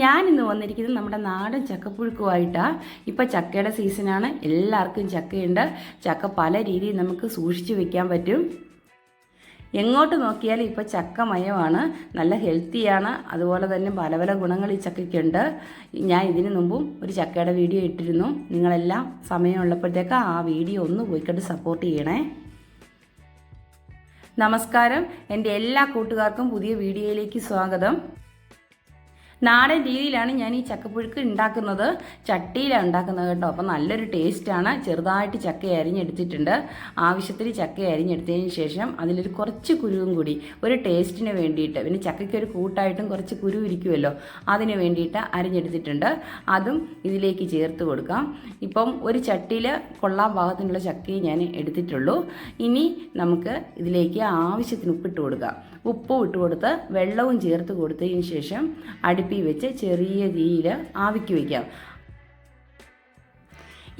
ഞാൻ ഇന്ന് വന്നിരിക്കുന്നത് നമ്മുടെ നാടൻ ചക്കപ്പുഴുക്കുമായിട്ടാണ് ഇപ്പം ചക്കയുടെ സീസണാണ്. എല്ലാവർക്കും ചക്കയുണ്ട്. ചക്ക പല രീതിയിൽ നമുക്ക് സൂക്ഷിച്ച് വെക്കാൻ പറ്റും. എങ്ങോട്ട് നോക്കിയാലും ഇപ്പോൾ ചക്ക മയമാണ് നല്ല ഹെൽത്തിയാണ്. അതുപോലെ തന്നെ പല പല ഗുണങ്ങൾ ഈ ചക്കയ്ക്കുണ്ട്. ഞാൻ ഇതിനു മുമ്പും ഒരു ചക്കയുടെ വീഡിയോ ഇട്ടിരുന്നു. നിങ്ങളെല്ലാം സമയമുള്ളപ്പോഴത്തേക്ക് ആ വീഡിയോ ഒന്ന് പോയിക്കണ്ട് സപ്പോർട്ട് ചെയ്യണേ. നമസ്കാരം. എന്റെ എല്ലാ കൂട്ടുകാർക്കും പുതിയ വീഡിയോയിലേക്ക് സ്വാഗതം. നാടൻ രീതിയിലാണ് ഞാൻ ഈ ചക്കപ്പുഴുക്ക് ഉണ്ടാക്കുന്നത്. ചട്ടിയിലാണ് ഉണ്ടാക്കുന്നത് കേട്ടോ. അപ്പം നല്ലൊരു ടേസ്റ്റാണ് ചെറുതായിട്ട് ചക്ക അരിഞ്ഞെടുത്തിട്ടുണ്ട്. ആവശ്യത്തിന് ചക്ക അരിഞ്ഞെടുത്തതിന് ശേഷം അതിലൊരു കുറച്ച് കുരുവും കൂടി ഒരു ടേസ്റ്റിന് വേണ്ടിയിട്ട് പിന്നെ ചക്കയ്ക്ക് ഒരു കൂട്ടായിട്ടും കുറച്ച് കുരു ഇരിക്കുമല്ലോ അതിന് വേണ്ടിയിട്ട് അരിഞ്ഞെടുത്തിട്ടുണ്ട്. അതും ഇതിലേക്ക് ചേർത്ത് കൊടുക്കാം. ഇപ്പം ഒരു ചട്ടിയിൽ കൊള്ളാൻ പാകത്തിനുള്ള ചക്കയെ ഞാൻ എടുത്തിട്ടുള്ളൂ. ഇനി നമുക്ക് ഇതിലേക്ക് ആവശ്യത്തിന് ഉപ്പിട്ട് കൊടുക്കാം. ഉപ്പും ഇട്ട് കൊടുത്ത് വെള്ളവും ചേർത്ത് കൊടുത്തതിന് ശേഷം അടുപ്പിൽ വെച്ച് ചെറിയ തീയിൽ ആവിക്ക് വയ്ക്കാം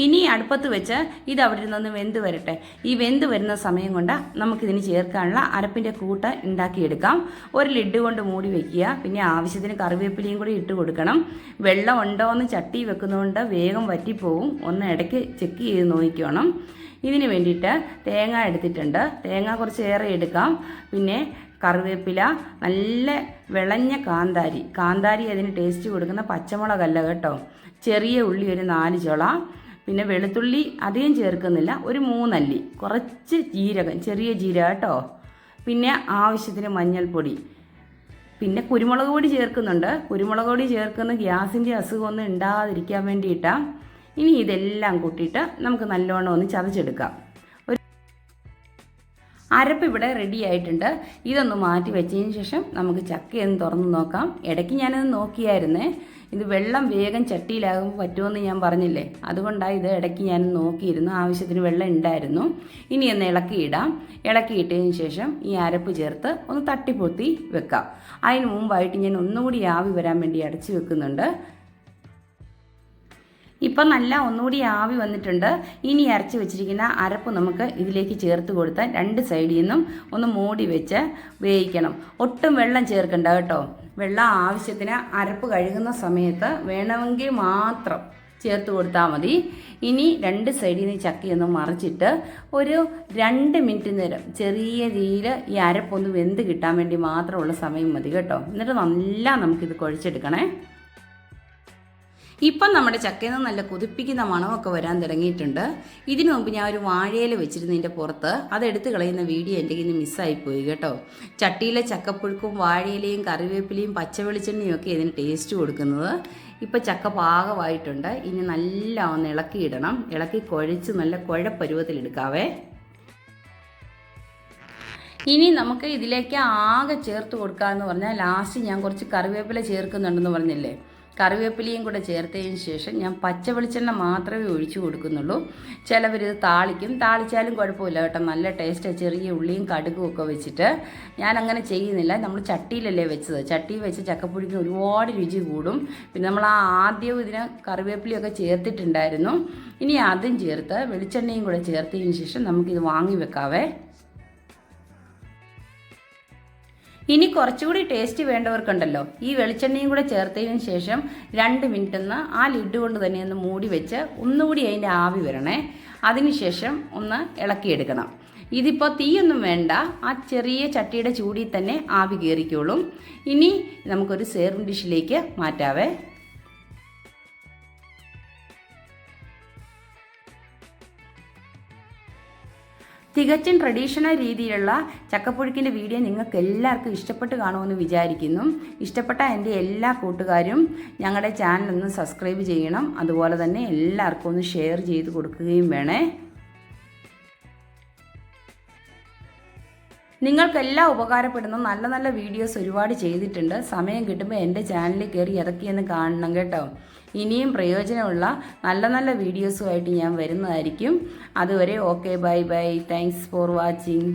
ഇനി അടുപ്പത്ത് വെച്ച് ഇത് അവിടെ നിന്ന് വെന്ത് വരട്ടെ. ഈ വെന്ത് വരുന്ന സമയം കൊണ്ട് നമുക്കിതിന് ചേർക്കാനുള്ള അരപ്പിന്റെ കൂട്ട് ഉണ്ടാക്കിയെടുക്കാം. ഒരു ലിഡ് കൊണ്ട് മൂടി വെക്കുക. പിന്നെ ആവശ്യത്തിന് കറിവേപ്പിലയും കൂടി ഇട്ട് കൊടുക്കണം. വെള്ളം ഉണ്ടോ എന്ന് ചട്ടി വെക്കുന്നതുകൊണ്ട് വേഗം വറ്റിപ്പോവും. ഒന്ന് ഇടയ്ക്ക് ചെക്ക് ചെയ്ത് നോക്കിക്കണം. ഇതിന് വേണ്ടിയിട്ട് തേങ്ങ എടുത്തിട്ടുണ്ട്. തേങ്ങ കുറച്ച് ഏറെ എടുക്കാം. പിന്നെ കറിവേപ്പില നല്ല വിളഞ്ഞ കാന്താരി. കാന്താരി അതിന് ടേസ്റ്റ് കൊടുക്കുന്ന പച്ചമുളകല്ല കേട്ടോ. ചെറിയ ഉള്ളി ഒരു നാല് ചുള പിന്നെ വെളുത്തുള്ളി അധികം ചേർക്കുന്നില്ല ഒരു മൂന്നല്ലി. കുറച്ച് ജീരകം ചെറിയ ജീരകം കേട്ടോ. പിന്നെ ആവശ്യത്തിന് മഞ്ഞൾപ്പൊടി. പിന്നെ കുരുമുളക് പൊടി ചേർക്കുന്നുണ്ട്. കുരുമുളക് പൊടി ചേർക്കുന്ന ഗ്യാസിന്റെ അസുഖമൊന്നും ഉണ്ടാകാതിരിക്കാൻ വേണ്ടിയിട്ടാണ് ഇനി ഇതെല്ലാം കൂട്ടിയിട്ട് നമുക്ക് നല്ലോണം ഒന്ന് ചതച്ചെടുക്കാം. അരപ്പ് ഇവിടെ റെഡി ആയിട്ടുണ്ട്. ഇതൊന്ന് മാറ്റി വെച്ചതിന് ശേഷം നമുക്ക് ചക്കയൊന്ന് തുറന്ന് നോക്കാം. ഇടയ്ക്ക് ഞാനത് നോക്കിയായിരുന്നേ. ഇത് വെള്ളം വേഗം ചട്ടിയിലാകുമ്പോൾ പറ്റുമെന്ന് ഞാൻ പറഞ്ഞില്ലേ? അതുകൊണ്ടാണ് ഇത് ഇടയ്ക്ക് ഞാൻ നോക്കിയിരുന്നു. ആവശ്യത്തിന് വെള്ളം ഉണ്ടായിരുന്നു. ഇനി ഒന്ന് ഇളക്കിയിടാം ഇളക്കിയിട്ടതിന് ശേഷം ഈ അരപ്പ് ചേർത്ത് ഒന്ന് തട്ടിപ്പൊത്തി വെക്കാം. അതിന് മുമ്പായിട്ട് ഞാൻ ഒന്നുകൂടി ആവി വരാൻ വേണ്ടി അടച്ചു വെക്കുന്നുണ്ട്. ഇപ്പം നല്ല ഒന്നുകൂടി ആവി വന്നിട്ടുണ്ട്. ഇനി അരച്ച് വെച്ചിരിക്കുന്ന അരപ്പ് നമുക്ക് ഇതിലേക്ക് ചേർത്ത് കൊടുത്താൽ രണ്ട് സൈഡിൽ നിന്നും ഒന്ന് മൂടി വെച്ച് വേവിക്കണം. ഒട്ടും വെള്ളം ചേർക്കണ്ട കേട്ടോ. വെള്ളം ആവശ്യത്തിന് അരപ്പ് കഴുകുന്ന സമയത്ത് വേണമെങ്കിൽ മാത്രം ചേർത്ത് കൊടുത്താൽ മതി. ഇനി രണ്ട് സൈഡിൽ നിന്ന് ചക്കയൊന്ന് മറിച്ചിട്ട് ഒരു രണ്ട് മിനിറ്റ് നേരം ചെറിയ രീതിയിൽ ഈ അരപ്പൊന്ന് വെന്ത് കിട്ടാൻ വേണ്ടി മാത്രമുള്ള സമയം മതി കേട്ടോ. എന്നിട്ട് നല്ല നമുക്കിത് കുഴച്ചെടുക്കണേ. ഇപ്പം നമ്മുടെ ചക്കയിൽ നിന്ന് നല്ല കൊതിപ്പിക്കുന്ന മണമൊക്കെ വരാൻ തുടങ്ങിയിട്ടുണ്ട്. ഇതിനു മുമ്പ് ഞാൻ ഒരു വാഴയില വെച്ചിരുന്നതിന്റെ പുറത്ത്. അതെടുത്ത് കളയുന്ന വീഡിയോ എന്റെ കയ്യിൽ നിന്ന് മിസ്സായിപ്പോയി കേട്ടോ. ചട്ടിയിലെ ചക്കപ്പുഴുക്കും വാഴയിലയും കറിവേപ്പിലയും പച്ചവെളിച്ചെണ്ണയും ഒക്കെ ഇതിന് ടേസ്റ്റ് കൊടുക്കുന്നത്. ഇപ്പം ചക്ക പാകമായിട്ടുണ്ട്. ഇനി നല്ല ഒന്ന് ഇളക്കിയിടണം. ഇളക്കി കുഴച്ച് നല്ല കുഴപ്പരുവത്തിലെടുക്കാവേ ഇനി നമുക്ക് ഇതിലേക്ക് ആകെ ചേർത്ത് കൊടുക്കാമെന്ന് പറഞ്ഞാൽ ലാസ്റ്റ് ഞാൻ കുറച്ച് കറിവേപ്പില ചേർക്കുന്നുണ്ടെന്ന് പറഞ്ഞില്ലേ? കറിവേപ്പിലയും കൂടെ ചേർത്തതിന് ശേഷം ഞാൻ പച്ച വെളിച്ചെണ്ണ മാത്രമേ ഒഴിച്ചു കൊടുക്കുന്നുള്ളൂ. ചിലവർ ഇത് താളിക്കും. താളിച്ചാലും കുഴപ്പമില്ല കേട്ടോ. നല്ല ടേസ്റ്റ് ചെറിയ ഉള്ളിയും കടുകും ഒക്കെ വെച്ചിട്ട് ഞാൻ അങ്ങനെ ചെയ്യുന്നില്ല. നമ്മൾ ചട്ടിയിലല്ലേ വെച്ചത്. ചട്ടിയിൽ വെച്ച് ചക്കപ്പുഴിക്ക് ഒരുപാട് രുചി കൂടും. പിന്നെ നമ്മൾ ആ ആദ്യം ഇതിന് കറിവേപ്പിലയൊക്കെ ചേർത്തിട്ടുണ്ടായിരുന്നു. ഇനി അതും ചേർത്ത് വെളിച്ചെണ്ണയും കൂടെ ചേർത്തതിന് ശേഷം നമുക്കിത് വാങ്ങി വെക്കാവേ. ഇനി കുറച്ചുകൂടി ടേസ്റ്റ് വേണ്ടവർക്കുണ്ടല്ലോ. ഈ വെളിച്ചെണ്ണയും കൂടെ ചേർത്തതിന് ശേഷം രണ്ട് മിനിറ്റ് ഒന്ന് ആ ലിഡ് കൊണ്ട് തന്നെ ഒന്ന് മൂടി വെച്ച് ഒന്നുകൂടി അതിന്റെ ആവി വരണേ. അതിനുശേഷം ഒന്ന് ഇളക്കിയെടുക്കണം. ഇതിപ്പോൾ തീയൊന്നും വേണ്ട. ആ ചെറിയ ചട്ടിയുടെ ചൂടിൽ തന്നെ ആവി കയറിക്കോളും. ഇനി നമുക്കൊരു സേർവ് ഡിഷിലേക്ക് മാറ്റാവേ. തികച്ചും ട്രഡീഷണൽ രീതിയിലുള്ള ചക്കപ്പുഴുക്കിന്റെ വീഡിയോ നിങ്ങൾക്ക് എല്ലാവർക്കും ഇഷ്ടപ്പെട്ട് കാണുമെന്ന് വിചാരിക്കുന്നു. ഇഷ്ടപ്പെട്ട എന്റെ എല്ലാ കൂട്ടുകാരും ഞങ്ങളുടെ ചാനൽ ഒന്ന് സബ്സ്ക്രൈബ് ചെയ്യണം. അതുപോലെ തന്നെ എല്ലാവർക്കും ഒന്ന് ഷെയർ ചെയ്ത് കൊടുക്കുകയും വേണേ. നിങ്ങൾക്കെല്ലാം ഉപകാരപ്പെടുന്ന നല്ല നല്ല വീഡിയോസ് ഒരുപാട് ചെയ്തിട്ടുണ്ട്. സമയം കിട്ടുമ്പോൾ എന്റെ ചാനലിൽ കയറി ഇറക്കിയെന്ന് കാണണം കേട്ടോ. ഇനിയും പ്രയോജനമുള്ള നല്ല നല്ല വീഡിയോസുമായിട്ട് ഞാൻ വരുന്നതായിരിക്കും. അതുവരെ okay bye bye thanks for watching